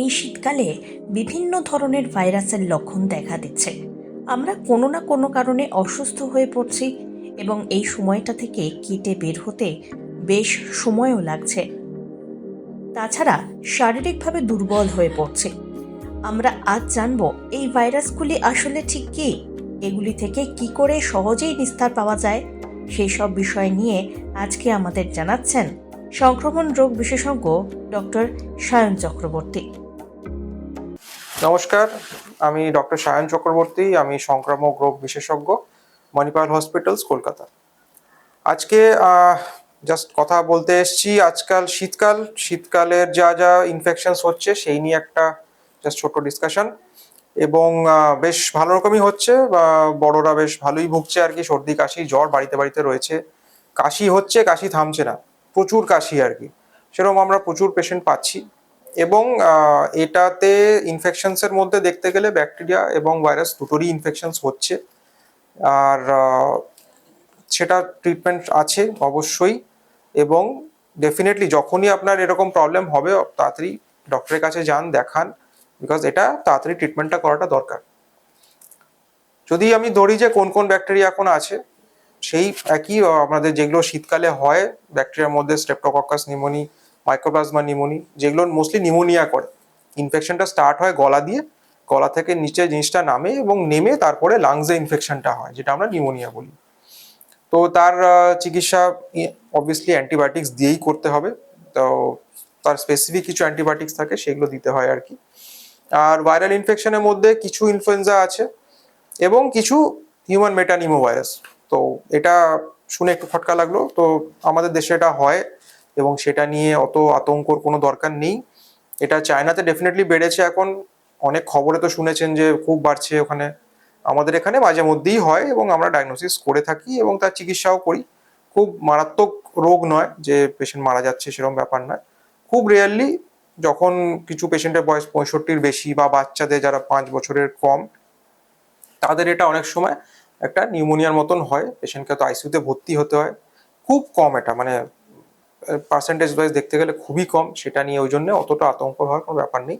এই শীতকালে বিভিন্ন ধরনের ভাইরাসের লক্ষণ দেখা দিচ্ছে। আমরা কোনো না কোনো কারণে অসুস্থ হয়ে পড়ছি এবং এই সময়টা থেকে কেটে বের হতে বেশ সময়ও লাগছে। তাছাড়া শারীরিকভাবে দুর্বল হয়ে পড়ছে। আমরা আজ জানব এই ভাইরাসগুলি আসলে ঠিক কী? এগুলি থেকে কি করে সহজেই নিস্তার পাওয়া যায়? সেই সব বিষয় নিয়ে আজকে আমাদের জানাচ্ছেন সংক্রমণ রোগ বিশেষজ্ঞ ডক্টর সায়ন চক্রবর্তী। নমস্কার, আমি ডক্টর সায়ন চক্রবর্তী, আমি সংক্রামক রোগ বিশেষজ্ঞ, মণিপাল হসপিটালস, কলকাতা। আজকে জাস্ট কথা বলতে এসেছি, আজকাল শীতকাল, শীতকালের যা যা ইনফেকশনস হচ্ছে, সেই নিয়ে একটা জাস্ট ছোট ডিসকাশন এবং বেশ ভালো রকমই হচ্ছে বড়রা বেশ ভালোই ভুগছে আর কি, সর্দি, কাশি, জ্বর বাড়িতে বাড়িতে রয়েছে। কাশি হচ্ছে, কাশি থামছে না, প্রচুর কাশি আর কি। সেরকম আমরা প্রচুর পেশেন্ট পাচ্ছি। এবং এটাতে ইনফেকশনসের মধ্যে দেখতে গেলে ব্যাকটেরিয়া এবং ভাইরাস দুটোরই ইনফেকশনস হচ্ছে। আর সেটা ট্রিটমেন্ট আছে অবশ্যই এবং ডেফিনেটলি যখনই আপনার এরকম প্রবলেম হবে, তাড়াতাড়ি ডক্টরের কাছে যান, দেখান বিকজ এটা তাড়াতাড়ি ট্রিটমেন্টটা করাটা দরকার। যদি আমি ধরি যে কোন কোন ব্যাকটেরিয়া এখন আছে, সেই একই আমাদের যেগুলো শীতকালে হয় ব্যাকটেরিয়ার মধ্যে স্ট্রেপ্টোকক্কাস নিউমোনি মাইক্রোপ্লাজমা নিমোনি যেগুলো মোস্টলি নিমোনিয়া করে। ইনফেকশনটা স্টার্ট হয় গলা দিয়ে, গলা থেকে নিচে জিনিসটা নামে এবং নেমে তারপরে লাংসে ইনফেকশনটা হয়, যেটা আমরা নিউমোনিয়া বলি। তো তার চিকিৎসা অবভিয়াসলি অ্যান্টিবায়োটিক্স দিয়েই করতে হবে। তো তার স্পেসিফিক কিছু অ্যান্টিবায়োটিক্স থাকে, সেগুলো দিতে হয় আর কি। আর ভাইরাল ইনফেকশনের মধ্যে কিছু ইনফ্লুয়েঞ্জা আছে এবং কিছু হিউম্যান মেটানিমো ভাইরাস তো এটা শুনে একটু খটকা লাগল। তো আমাদের দেশে এটা হয় এবং সেটা নিয়ে অত আতঙ্কর কোনো দরকার নেই। এটা চায়নাতে ডেফিনেটলি বেড়েছে এখন। অনেক খবরে তো শুনেছেন যে খুব বাড়ছে ওখানে। আমাদের এখানে মাঝে মধ্যেই হয় এবং আমরা ডায়াগনোসিস করে থাকি এবং তার চিকিৎসাও করি। খুব মারাত্মক রোগ নয় যে পেশেন্ট মারা যাচ্ছে সেরকম ব্যাপার নয়। খুব রেয়ারলি যখন কিছু পেশেন্টের বয়স পঁয়ষট্টির বেশি বা বাচ্চাদের যারা পাঁচ বছরের কম, তাদের এটা অনেক সময় একটা নিউমোনিয়ার মতন হয়। পেশেন্টকে তো আইসিইউতে ভর্তি হতে হয়। খুব কম এটা মানে পার্সেন্টেজ ওয়াইজ দেখতে গেলে খুবই কম, সেটা নিয়ে ওই জন্য অতটা আতঙ্ক হওয়ার কোনো ব্যাপার নেই।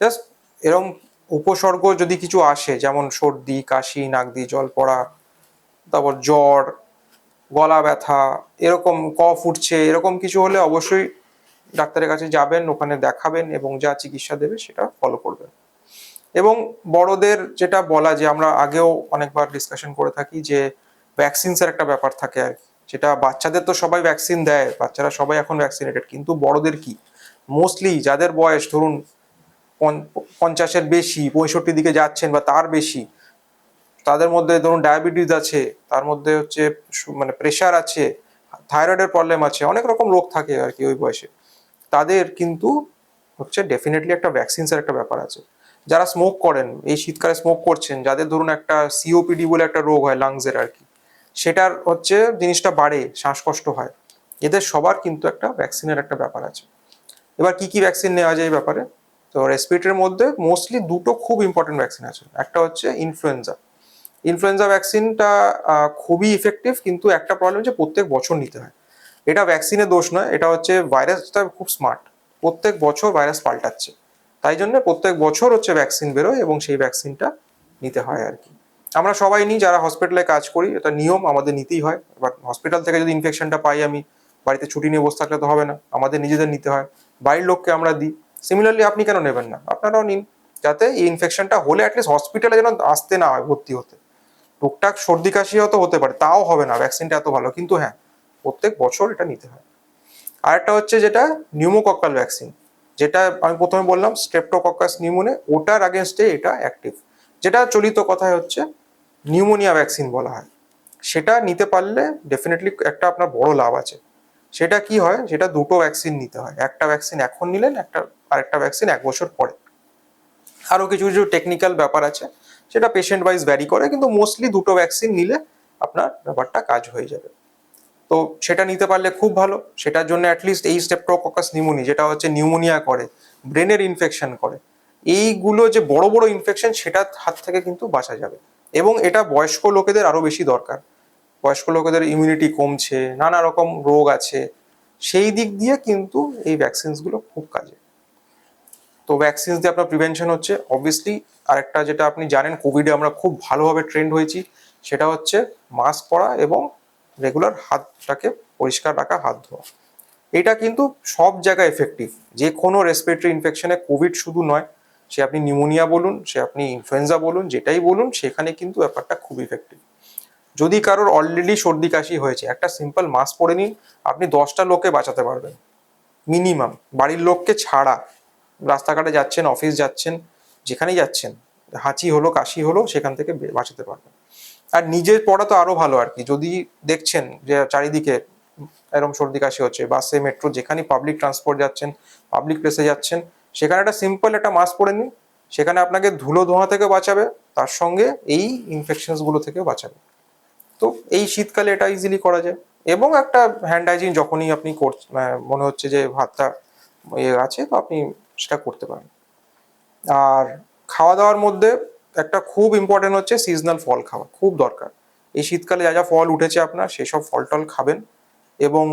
জাস্ট এরকম উপসর্গ যদি কিছু আসে, যেমন সর্দি, কাশি, নাক দিয়ে জল পড়া, তারপর জ্বর, গলা ব্যথা, এরকম কফ উঠছে, এরকম কিছু হলে অবশ্যই ডাক্তারের কাছে যাবেন, ওখানে দেখাবেন এবং যা চিকিৎসা দেবে সেটা ফলো করবেন। এবং বড়দের যেটা বলা যে আমরা আগেও অনেকবার ডিসকাশন করে থাকি যে ভ্যাকসিনসের একটা ব্যাপার থাকে আর কি। যেটা বাচ্চাদের তো সবাই ভ্যাকসিন দেয়, বাচ্চারা সবাই এখন ভ্যাকসিনেটেড কিন্তু বড়দের কি? মোস্টলি যাদের বয়স ধরুন পঞ্চ- পঞ্চাশের বেশি, পঁয়ষট্টির দিকে যাচ্ছেন বা তার বেশি, তাদের মধ্যে ধরুন ডায়াবেটিস আছে, তার মধ্যে হচ্ছে মানে প্রেশার আছে থাইরয়েডের প্রবলেম আছে, অনেক রকম রোগ থাকে আর কি ওই বয়সে। তাদের কিন্তু হচ্ছে ডেফিনেটলি একটা ভ্যাকসিনসের একটা ব্যাপার আছে। যারা স্মোক করেন, এই শীতকালে স্মোক করছেন, যাদের ধরুন একটা সিওপিডি বলে একটা রোগ হয় লাংসের আর কি সেটার হচ্ছে জিনিসটা বাড়ে, শ্বাসকষ্ট হয়। এদের সবার কিন্তু একটা ভ্যাকসিনের একটা ব্যাপার আছে। এবার কি কি ভ্যাকসিন নেওয়া যায় এই ব্যাপারে? তো রেসপিরেটরির মধ্যে মোস্টলি দুটো খুব ইম্পর্টেন্ট ভ্যাকসিন আছে। একটা হচ্ছে ইনফ্লুয়েঞ্জা ইনফ্লুয়েঞ্জা ভ্যাকসিনটা খুবই ইফেক্টিভ কিন্তু একটা প্রবলেম হচ্ছে প্রত্যেক বছর নিতে হয়। এটা ভ্যাকসিনের দোষ নয়, এটা হচ্ছে ভাইরাসটা খুব স্মার্ট প্রত্যেক বছর ভাইরাস পাল্টাচ্ছে। তাই জন্য প্রত্যেক বছর হচ্ছে ভ্যাকসিন বেরোয় এবং সেই ভ্যাকসিনটা নিতে হয় আর কি। আমরা সবাই নিই, যারা হসপিটালে কাজ করি, এটা নিয়ম, আমাদের নিতেই হয়। এবার হসপিটাল থেকে যদি ইনফেকশনটা পাই আমি, বাড়িতে ছুটি নিয়ে বসে থাকলে তো হবে না, আমাদের নিজেদের নিতে হয়। বাড়ির লোককে আমরা দিই। সিমিলারলি আপনি কেন নেবেন না? আপনারাও নিন, যাতে এই ইনফেকশনটা হলে অ্যাটলিস্ট হসপিটালে যেন আসতে না হয় ভর্তি হতে। টুকটাক সর্দি কাশি হয়তো হতে পারে, তাও হবে না ভ্যাকসিনটা এত ভালো, কিন্তু হ্যাঁ প্রত্যেক বছর এটা নিতে হয়। আরেকটা হচ্ছে যেটা নিউমোকক্কাল ভ্যাকসিন যেটা আমি প্রথমে বললাম স্ট্রেপ্টোকক্কাস নিউমোনে ওটার আগেনস্টে এটা অ্যাক্টিভ যেটা চলিত কথায় হচ্ছে নিউমোনিয়া ভ্যাকসিন বলা হয়। সেটা নিতে পারলে ডেফিনেটলি একটা আপনার বড় লাভ আছে। সেটা কি হয়? সেটা দুটো ভ্যাকসিন নিতে হয়। একটা ভ্যাকসিন এখন নিলেন, একটা, আরেকটা ভ্যাকসিন এক বছর পরে। আরও কিছু কিছু টেকনিক্যাল ব্যাপার আছে। সেটা পেশেন্ট ওয়াইজ ভ্যারি করে, কিন্তু মোস্টলি দুটো ভ্যাকসিন নিলে আপনার ব্যাপারটা কাজ হয়ে যাবে। তো সেটা নিতে পারলে খুব ভালো। সেটার জন্য অ্যাটলিস্ট এই স্টেপ্টোককাস নিউমোনি যেটা হচ্ছে নিউমোনিয়া করে ব্রেনের ইনফেকশন করে, এইগুলো যে বড় বড় ইনফেকশন সেটার হাত থেকে কিন্তু বাঁচা যাবে। এবং এটা বয়স্ক লোকেদের আরও বেশি দরকার। বয়স্ক লোকেদের ইমিউনিটি কমছে, নানা রকম রোগ আছে। সেই দিক দিয়ে কিন্তু এই ভ্যাকসিনসগুলো খুব কাজে। তো ভ্যাকসিন দিয়ে আপনার প্রিভেনশন হচ্ছে। অবভিয়াসলি আরেকটা যেটা আপনি জানেন কোভিডে আমরা খুব ভালোভাবে ট্রেন্ড হয়েছি। সেটা হচ্ছে মাস্ক পরা এবং রেগুলার হাতটাকে পরিষ্কার রাখা, হাত ধোয়া। এটা কিন্তু সব জায়গায় এফেক্টিভ যে কোনো রেসপিরেটরি ইনফেকশনে কোভিড শুধু নয় সে আপনি নিউমোনিয়া বলুন, সে আপনি ইনফ্লুয়েঞ্জা বলুন, যেটাই বলুন, সেখানে কিন্তু ব্যাপারটা খুব ইফেক্টিভ যদি কারোর অলরেডি সর্দি কাশি হয়েছে, একটা সিম্পল মাস্ক পরে নিন, আপনি দশটা লোককে বাঁচাতে পারবেন। মিনিমাম বাড়ির লোককে ছাড়া। রাস্তাঘাটে যাচ্ছেন অফিস যাচ্ছেন, যেখানেই যাচ্ছেন, হাঁচি হলো, কাশি হলো, সেখান থেকে বাঁচাতে পারবেন। আর নিজের পড়া তো আরও ভালো আর কি। যদি দেখছেন যে চারিদিকে এরকম সর্দি কাশি হচ্ছে, বাসে মেট্রো যেখানে পাবলিক ট্রান্সপোর্ট যাচ্ছেন পাবলিক প্লেসে যাচ্ছেন সেখানে একটা সিম্পল একটা মাস্ক পরে নিন। সেখানে আপনাকে ধুলো ধোঁয়া থেকে বাঁচাবে, তার সঙ্গে এই ইনফেকশনস থেকে বাঁচাবে। তো এই শীতকালে এটা ইজিলি করা যায়। এবং একটা হ্যান্ড হাইজিন যখনই আপনি মনে হচ্ছে যে ভাতটা ইয়ে আছে, তো আপনি সেটা করতে পারেন। আর খাওয়া দাওয়ার মধ্যে একটা খুব ইম্পর্টেন্ট হচ্ছে সিজনাল ফল খাওয়া, খুব দরকার। এই শীতকালে যা যা ফল উঠেছে আপনার, সেসব ফল টল খাবেন এবং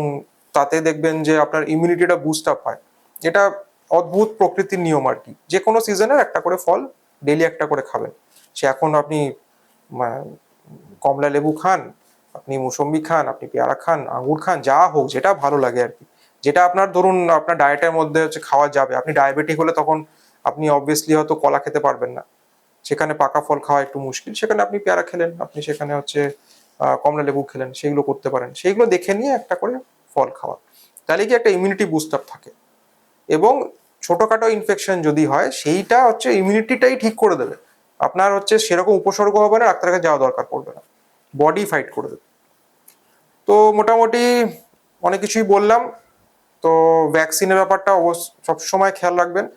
তাতে দেখবেন যে আপনার ইমিউনিটিটা বুস্ট আপ হয়। এটা অদ্ভুত প্রকৃতির নিয়ম আর কি। যে কোনো সিজনের একটা করে ফল ডেলি একটা করে খাবেন। সে এখন আপনি কমলা লেবু খান, আপনি মুসম্বি খান, আপনি পেয়ারা খান, আঙ্গুর খান, যা হোক, যেটা ভালো লাগে আর কি। যেটা আপনার ধরুন, আপনার ডায়েটের মধ্যে হচ্ছে খাওয়া যাবে। আপনি ডায়াবেটিক হলে তখন আপনি অবভিয়াসলি হয়তো কলা খেতে পারবেন না। সেখানে পাকা ফল খাওয়া একটু মুশকিল। সেখানে আপনি পেয়ারা খেলেন, আপনি সেখানে হচ্ছে কমলা লেবু খেলেন সেইগুলো করতে পারেন। সেইগুলো দেখে নিয়ে একটা করে ফল খাওয়া। তাহলে কি একটা ইমিউনিটি বুস্ট আপ থাকে। এবং ছোটখাটো ইনফেকশন যদি হয়, সেইটা হচ্ছে ইমিউনিটিটাই ঠিক করে দেবে। আপনার হচ্ছে সেরকম উপসর্গ হবে না, ডাক্তারের কাছে যাওয়া দরকার পড়বে না। বডি ফাইট করে দেবে। তো মোটামুটি অনেক কিছুই বললাম। তো ভ্যাকসিনের ব্যাপারটা অবশ্য সবসময় খেয়াল রাখবেন।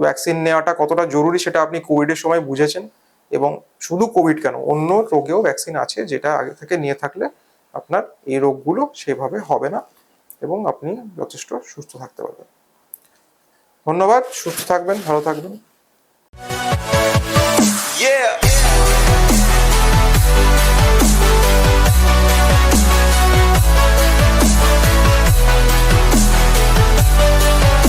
ভ্যাকসিন নেওয়াটা কতটা জরুরি সেটা আপনি কোভিডের সময় বুঝেছেন। এবং শুধু কোভিড কেন, অন্য রোগেও ভ্যাকসিন আছে যেটা আগে থেকে নিয়ে থাকলে আপনার এই রোগগুলো সেভাবে হবে না। এবং আপনি যথেষ্ট সুস্থ থাকতে পারবেন। ধন্যবাদ সুস্থ থাকবেন ভালো থাকবেন.